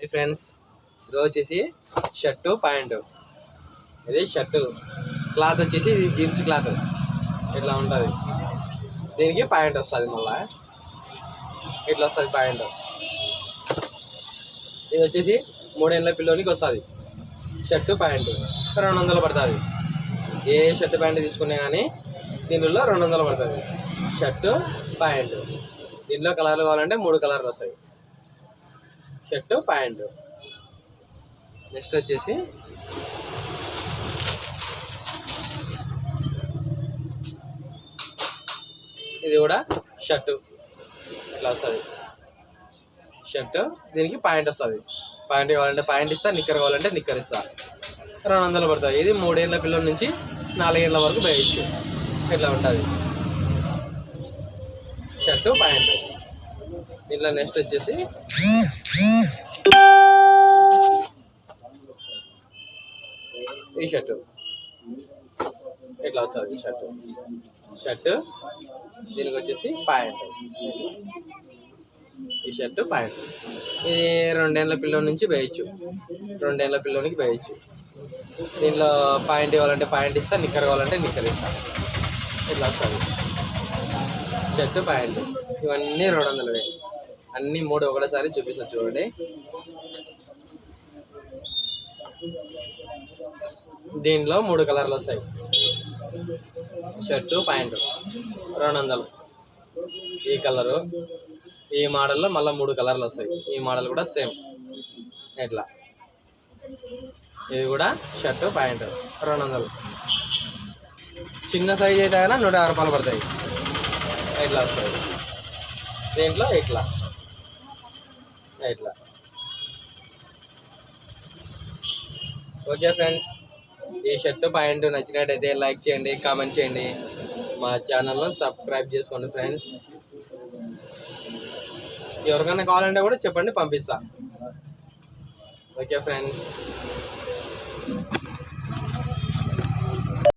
Hi friends ఈరోజు వచ్చేసి shirt pant ఇది షర్టు క్లాత్ వచ్చేసి ఇది జీన్స్ క్లాత్ ఇట్లా ఉంటుంది. దీనికి ప్యాంట్ వస్తుంది మళ్ళా. ఇట్లా వస్తుంది ప్యాంట్ ఇది వచ్చేసి మూడేళ్ళ పిల్లోనికి వస్తుంది. షర్టు ప్యాంటు రెండు వందలు పడుతుంది. ఏ షర్ట్ ప్యాంట్ తీసుకున్నా కానీ దీనిలో రెండు వందలు పడుతుంది. షర్టు ప్యాంటు దీనిలో కలర్లు కావాలంటే మూడు కలర్లు వస్తాయి. Shirt pant. నెక్స్ట్ వచ్చేసి ఇది కూడా షర్టు ఇట్లా వస్తుంది షర్టు దీనికి ప్యాంట్ వస్తుంది. ప్యాంట్ కావాలంటే ప్యాంట్ ఇస్తా నిక్కర్ కావాలంటే నిక్కర్ ఇస్తా. రెండు వందలు పడుతుంది ఇది మూడేళ్ళ పిల్లల నుంచి నాలుగేళ్ళ వరకు వేయచ్చు. ఇట్లా ఉంటుంది? Shirt pant. ఇట్లా నెక్స్ట్ వచ్చేసి ఈ షర్టు ఇట్లా వస్తుంది షర్టు షర్టు దీనికి వచ్చేసి ప్యాంట్. ఈ షర్టు ప్యాంట్. ఇది రెండేళ్ళ పిల్లల నుంచి వేయచ్చు. రెండేళ్ళ పిల్లోనికి వేయచ్చు. దీంట్లో ప్యాంట్ ఇవ్వాలంటే ప్యాంట్ ఇస్తా నిక్కర్ కావాలంటే నిక్కర్ ఇస్తా. ఇట్లా వస్తుంది? Shirt pant. ఇవన్నీ రెండు వందలవే. అన్నీ మూడు ఒకటేసారి చూపిస్తాను చూడండి. దీంట్లో మూడు కలర్లు వస్తాయి. Shirt pant. రెండు వందలు. ఈ కలరు. ఈ మోడల్లో మళ్ళీ మూడు కలర్లు వస్తాయి. ఈ మోడల్ కూడా సేమ్. ఇట్లా. ఇది కూడా షర్టు ప్యాంటు. రెండు వందలు. చిన్న సైజ్ అయితే అయినా నూట యాభై రూపాయలు పడతాయి. ఇట్లా వస్తాయి. దీంట్లో ఇట్లా. ఇట్లా. ఓకే ఫ్రెండ్స్ ఈ షర్ట్ పాయింట్ నచ్చినట్టయితే లైక్ చేయండి కామెంట్ చేయండి. మా ఛానల్ను సబ్స్క్రైబ్ చేసుకోండి ఫ్రెండ్స్. ఎవరికైనా కావాలంటే కూడా చెప్పండి పంపిస్తా. Okay friends.